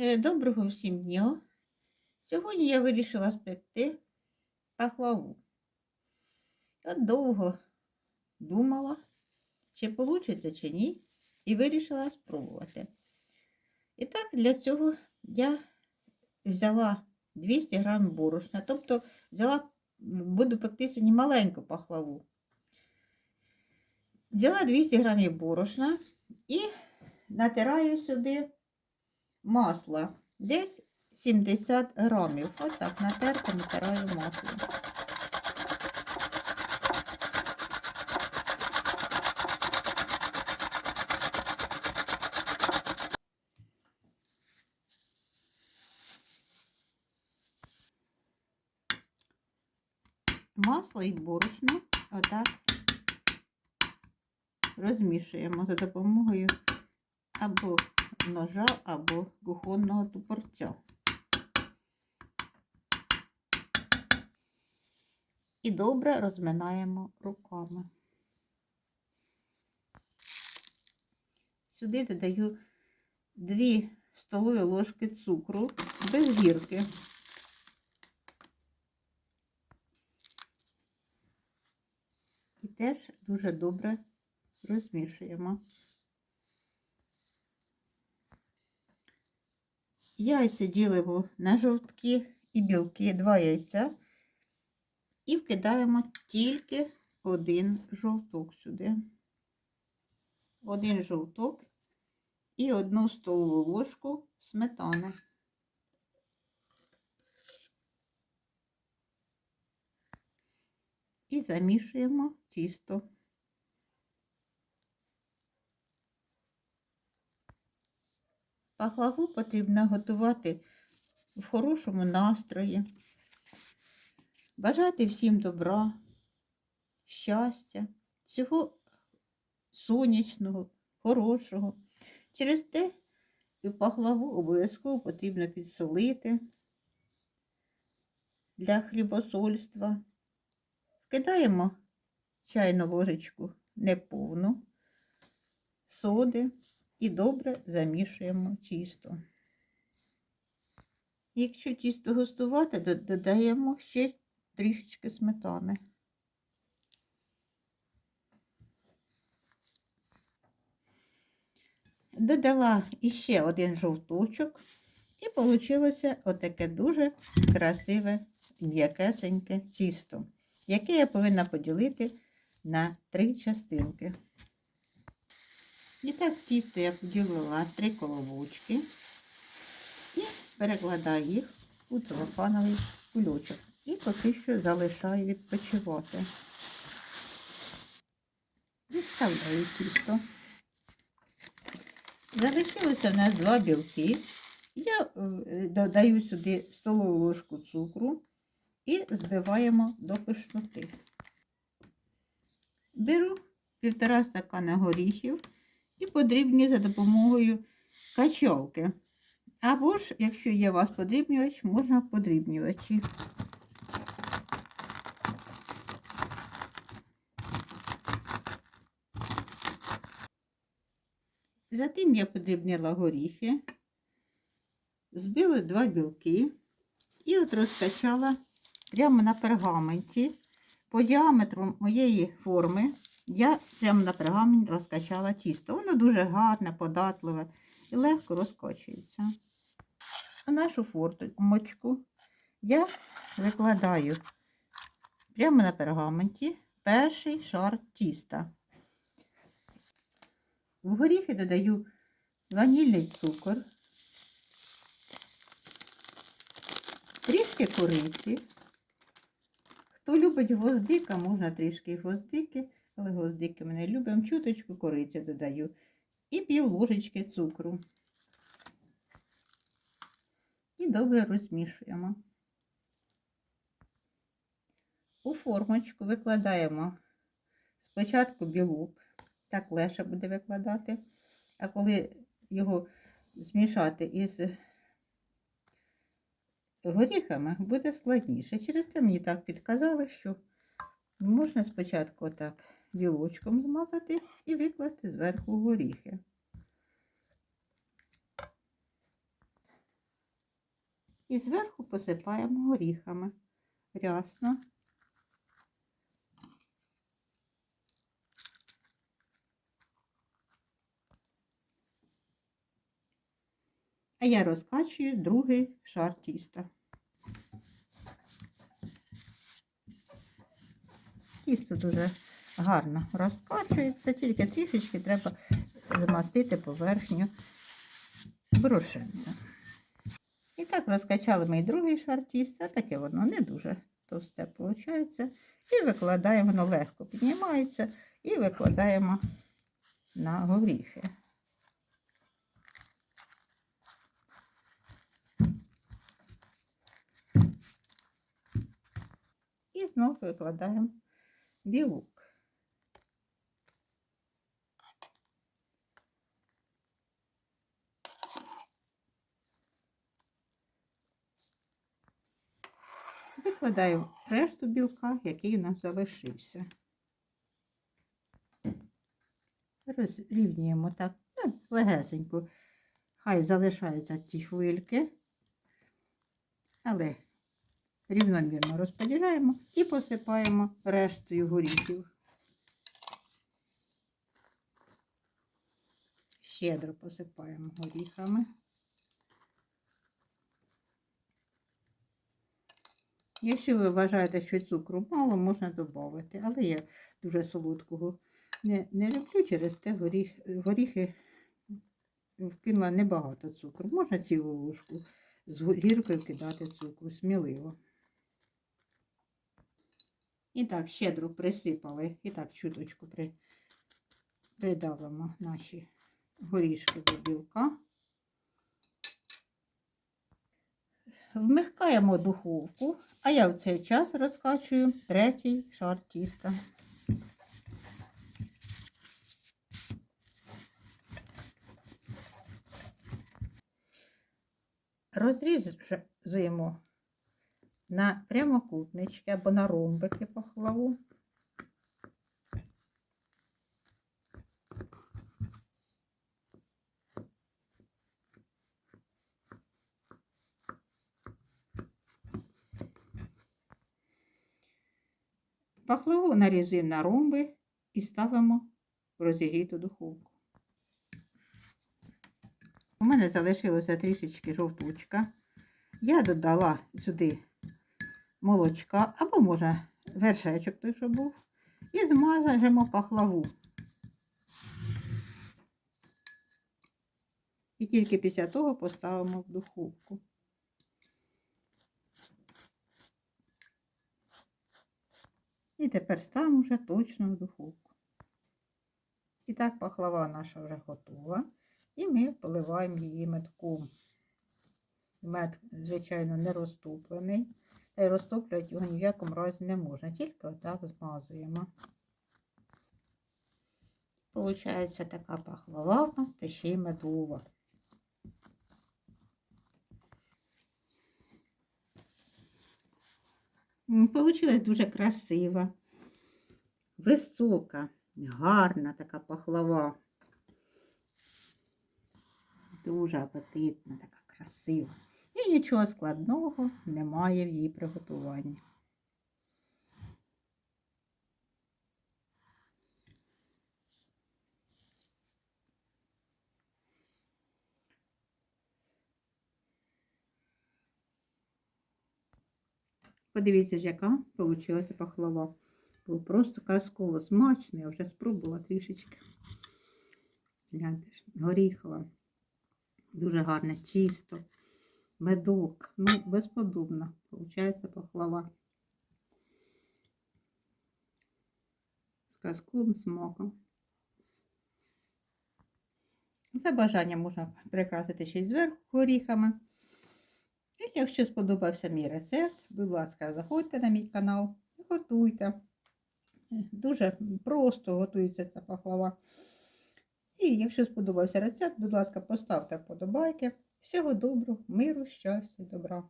Е, Доброго всім дня. Сьогодні я вирішила спекти пахлаву. От довго думала, чи вийде, чи ні, і вирішила спробувати. І так, для цього я взяла 200 грам борошна, тобто взяла, буду пекти сьогодні маленьку пахлаву. Взяла 200 грамів борошна і натираю сюди масла. Десь 70 грамів. Ось так натерти, натираю масло. Масло і борошно отак розмішуємо за допомогою або ножа або кухонного тупорця. І добре розминаємо руками. Сюди додаю 2 столові ложки цукру без гірки. І теж дуже добре розмішуємо. Яйця ділимо на жовтки і білки, два яйця, і вкидаємо тільки один жовток сюди. Один жовток і одну столову ложку сметани. І замішуємо тісто. Пахлаву потрібно готувати в хорошому настрої. Бажати всім добра, щастя, всього сонячного, хорошого. Через те і пахлаву обов'язково потрібно підсолити для хлібосольства. Вкидаємо чайну ложечку неповну соди і добре замішуємо тісто. Якщо тісто густувати, додаємо ще трішечки сметани. Додала іще один жовточок, і вийшло отаке дуже красиве м'якесеньке тісто, яке я повинна поділити на три частинки. І так тісто я поділила три колобочки і перекладаю їх у целофановий кульочок. І поки що залишаю відпочивати. Відставляю тісто. Залишилося в нас два білки. Я е, додаю сюди столову ложку цукру і збиваємо до пишноти. Беру півтора стакана горіхів і подрібнюю за допомогою качалки. Або ж, якщо є у вас подрібнювач, можна подрібнювачі. Затим я подрібнила горіхи, збила два білки і от розкачала прямо на пергаменті по діаметру моєї форми я прямо на пергаменті розкачала тісто. Воно дуже гарне, податливе і легко розкочується. У нашу формочку я викладаю прямо на пергаменті перший шар тіста. В горіхи додаю ванільний цукор, трішки кориці. Хто любить гвоздика, можна трішки гвоздики, але гвоздики ми не любимо, чуточку кориці додаю. І пів ложечки цукру. І добре розмішуємо. У формочку викладаємо спочатку білок, так легше буде викладати, а коли його змішати із горіхами, буде складніше. Через це мені так підказали, що можна спочатку отак білочком змазати і викласти зверху горіхи. І зверху посипаємо горіхами. Рясно. А я розкачую другий шар тіста. Тісто дуже гарно розкачується, тільки трішечки треба змастити поверхню борошенцем. І так розкачали ми другий шар тіста, таке воно не дуже товсте виходить. І викладаємо, воно легко піднімається, і викладаємо на горіхи. І знову викладаємо білок. Викладаю решту білка, який у нас залишився. Розрівнюємо так, ну, легесенько. Хай залишаються ці хвильки, але рівномірно розподіляємо і посипаємо рештою горіхів. Щедро посипаємо горіхами. Якщо ви вважаєте, що цукру мало, можна додати, але я дуже солодкого не, не люблю через те горіх, горіхи вкинула небагато цукру. Можна цілу ложку з гіркою кидати цукру, сміливо. І так, щедро присипали, і так чуточку при, придавимо наші горішки до білка. Вмикаємо духовку, а я в цей час розкачую третій шар тіста. Розрізуємо на прямокутнички або на ромбики пахлаву. Пахлаву нарізуємо на ромби і ставимо в розігріту духовку. У мене залишилося трішечки жовточка. Я додала сюди молочка, або, може, вершечок той, що був, і змажемо пахлаву. І тільки після того поставимо в духовку. І тепер ставимо вже точно в духовку. І так пахлава наша вже готова. І ми поливаємо її метком. Мед, звичайно, не розтоплений. Та й розтоплювати його ні в якому разі не можна, тільки отак змазуємо. Получається така пахлава в нас та ще й медова. Получилась дуже красива, висока, гарна така пахлава. Дуже апетитна, така красива. І нічого складного немає в її приготуванні. Подивіться, яка вийшла пахлава. Було просто казково смачно, я вже спробувала трішечки. Гляньте, ж, горіхова. Дуже гарне тісто, медок. Ну, безподобно. Получається пахлава. З казковим смаком. За бажанням можна прикрасити ще й зверху горіхами. І якщо сподобався мій рецепт, будь ласка, заходьте на мій канал, готуйте. Дуже просто готується ця пахлава. І якщо сподобався рецепт, будь ласка, поставте вподобайки. Всього доброго, миру, щастя, добра.